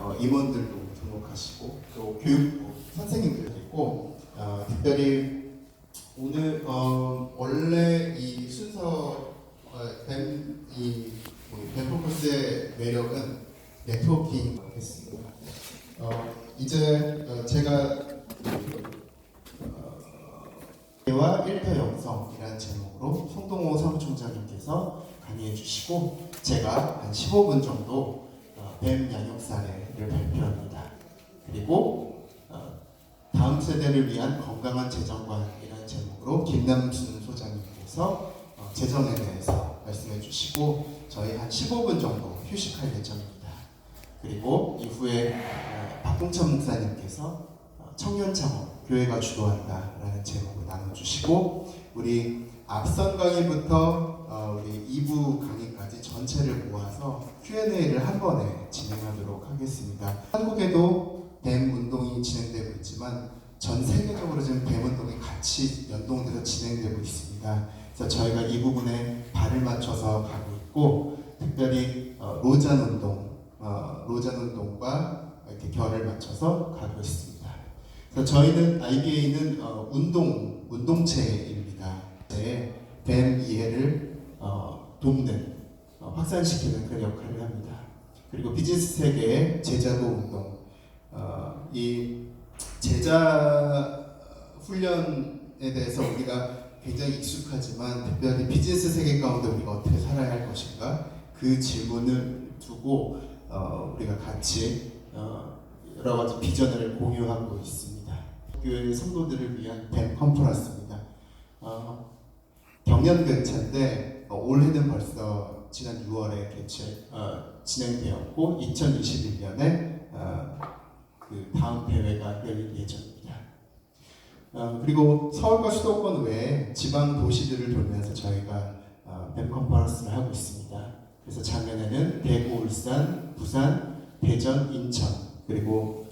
어, 임원들도 등록하시고 또 교육부 선생님들도 있고 어, 특별히 오늘 어, 원래 이 순서 어, 뱀이 뱀포커스의 매력은 네트워킹이었습니다. 어, 이제 어, 제가 와 1터 영성이라는 제목으로 송동호 사무총장님께서 강의해 주시고 제가 한 15분 정도 어, 뱀 양육 사례를 발표합니다. 그리고 어, 다음 세대를 위한 건강한 재정관이라는 제목으로 김남순 소장님께서 어, 재정에 대해서 말씀해 주시고 저희 한 15분 정도 휴식할 예정입니다. 그리고 이후에 어, 박동천 목사님께서 어, 청년 창업 교회가 주도한다라는 제목을 나눠주시고 우리 앞선 강의부터 어, 우리 2부 강의까지 전체를 모아서 Q&A를 한 번에 진행하도록 하겠습니다. 한국에도 뱀 운동이 진행되고 있지만 전 세계적으로 지금 뱀 운동이 같이 연동돼서 진행되고 있습니다. 그래서 저희가 이 부분에 발을 맞춰서 가고 있고 특별히 어, 로잔 운동, 어, 로잔 운동과 이렇게 결을 맞춰서 가고 있습니다. 저희는 IBA는 어, 운동 운동체입니다. 네, 뱀 이해를 어, 돕는 어, 확산시키는 그런 역할을 합니다. 그리고 비즈니스 세계의 제자도 운동 어, 이 제자 훈련에 대해서 우리가 굉장히 익숙하지만 특별히 비즈니스 세계 가운데 우리가 어떻게 살아야 할 것인가 그 질문을 두고 어, 우리가 같이 어, 여러 가지 비전을 공유하고 있습니다. 교회 성도들을 위한 뱀 컨퍼런스입니다. 어, 경년 근차인데 어, 올해는 벌써 지난 6월에 개최 어, 진행되었고 2021년에 어, 그 다음 대회가 열릴 예정입니다. 어, 그리고 서울과 수도권 외에 지방 도시들을 돌면서 저희가 어, 뱀 컨퍼런스를 하고 있습니다. 그래서 작년에는 대구, 울산, 부산, 대전, 인천 그리고 어,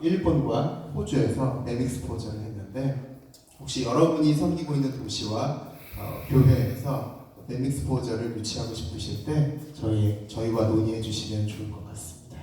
일본과 호주에서 뱀익스포저를 했는데 혹시 여러분이 섬기고 있는 도시와 어, 교회에서 뱀익스포저를 유치하고 싶으실 때 저희 저희와 논의해 주시면 좋을 것 같습니다.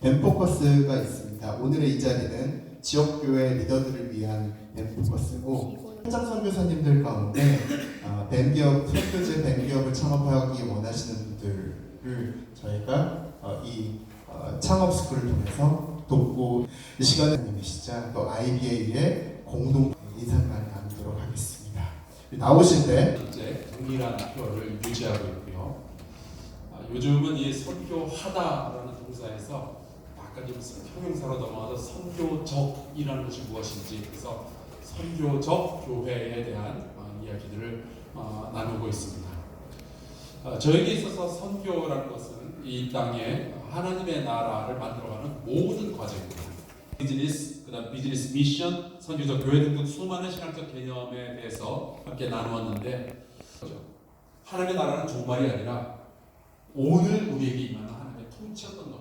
뱀포커스가 있습니다. 오늘의 이 자리는 지역교회 리더들을 위한 뱀포커스고 현장 선교사님들 가운데 어, 뱀기업 선교제 뱀기업을 창업하기 원하시는 분들을 저희가 어, 이 어, 창업 스쿨을 통해서 돕고 이 시간에 시작 또 IBA의 공동 인사말 나누도록 하겠습니다. 나오실 때 현재 동일한 표를 유지하고 있고요. 아, 요즘은 이 선교하다라는 동사에서 약간 좀 형용사로 넘어가서 선교적이라는 것이 무엇인지 그래서 선교적 교회에 대한 어, 이야기들을 어, 나누고 있습니다. 어, 저에게 있어서 선교라는 것은 이 땅에 하나님의 나라를 만들어가는 모든 과정입니다. 비즈니스, 그다음 비즈니스 미션, 선교적 교회 등등 수많은 신학적 개념에 대해서 함께 나누었는데 하나님의 나라는 종말이 아니라 오늘 우리에게 임하는 하나님의 통치였던 겁니다.